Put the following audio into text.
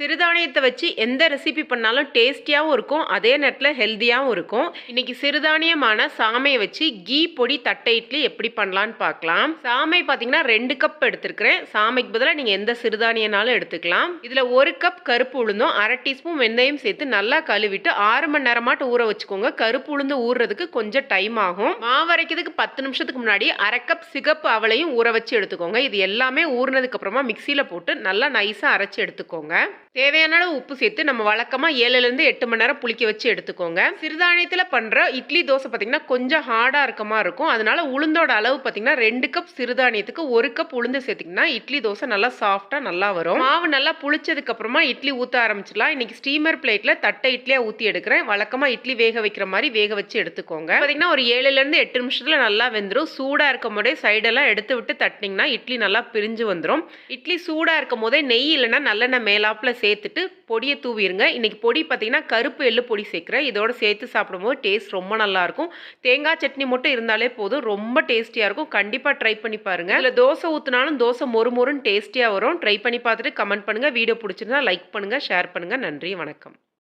சிறுதானியத்தை வச்சு எந்த ரெசிபி பண்ணாலும் டேஸ்டியாகவும் இருக்கும். அதே நேரத்தில் ஹெல்த்தியாகவும் இருக்கும். இன்னைக்கு சிறுதானியமான சாமையை வச்சு கீ பொடி தட்டை இட்லி எப்படி பண்ணலான்னு பார்க்கலாம். சாமை பார்த்தீங்கன்னா ரெண்டு கப் எடுத்துருக்கிறேன். சாமைக்கு பதிலாக நீங்கள் எந்த சிறுதானியனாலும் எடுத்துக்கலாம். இதில் ஒரு கப் கருப்பு உளுந்தும் அரை டீஸ்பூன் வெந்தயம் சேர்த்து நல்லா கழுவிட்டு ஆறு மணி நேரமாட்டு ஊற வச்சுக்கோங்க. கருப்பு உளுந்து ஊறுறதுக்கு கொஞ்சம் டைம் ஆகும். மாவரைக்கிறதுக்கு பத்து நிமிஷத்துக்கு முன்னாடி அரை கப் சிகப்பு அவளையும் ஊற வச்சு எடுத்துக்கோங்க. இது எல்லாமே ஊறினதுக்கு அப்புறமா மிக்சியில் போட்டு நல்லா நைஸாக அரைச்சி எடுத்துக்கோங்க. தேவையான அளவு உப்பு சேர்த்து நம்ம வழக்கமாக ஏழுலேருந்து எட்டு மணி நேரம் புளிக்க வச்சு எடுத்துக்கோங்க. சிறுதானியத்தில் பண்ணுற இட்லி தோசை பார்த்தீங்கன்னா கொஞ்சம் ஹார்டாக இருக்கமா இருக்கும். அதனால உளுந்தோட அளவு பார்த்தீங்கன்னா ரெண்டு கப் சிறுதானியத்துக்கு ஒரு கப் உளுந்து சேர்த்திங்கன்னா இட்லி தோசை நல்லா சாஃப்டாக நல்லா வரும். மாவு நல்லா புளிச்சதுக்கு அப்புறமா இட்லி ஊற்ற ஆரம்பிச்சிடலாம். இன்னைக்கு ஸ்டீமர் பிளேட்டில் தட்டை இட்லியாக ஊற்றி எடுக்கிறேன். வழக்கமாக இட்லி வேக வைக்கிற மாதிரி வேக வச்சு எடுத்துக்கோங்க. பார்த்தீங்கன்னா ஒரு ஏழுலேருந்து எட்டு நிமிஷத்தில் நல்லா வெந்துடும் சூடாக இருக்கும் போதே சைடெல்லாம் எடுத்து விட்டு தட்டினீங்கன்னா இட்லி நல்லா பிரிஞ்சு வந்துடும் இட்லி சூடாக இருக்கும் போதே நெய் இல்லைன்னா நல்லெண்ணெய் மேலாப்பில் சேர்த்துட்டு பொடியை தூவிடுங்க இன்னைக்கு பொடி பார்த்திங்கன்னா கருப்பு எள்ளு பொடி சேர்க்குறேன். இதோட சேர்த்து சாப்பிடும்போது டேஸ்ட் ரொம்ப நல்லாயிருக்கும் தேங்காய் சட்னி மட்டும் இருந்தாலே போதும். ரொம்ப டேஸ்டியாக இருக்கும். கண்டிப்பாக ட்ரை பண்ணி பாருங்கள் இதில் தோசை ஊற்றினாலும் தோசை மொறு மொறுன்னு டேஸ்டியாக வரும். ட்ரை பண்ணி பார்த்துட்டு கமெண்ட் பண்ணுங்கள் வீடியோ பிடிச்சிருந்தா லைக் பண்ணுங்கள் ஷேர் பண்ணுங்கள் நன்றி வணக்கம்.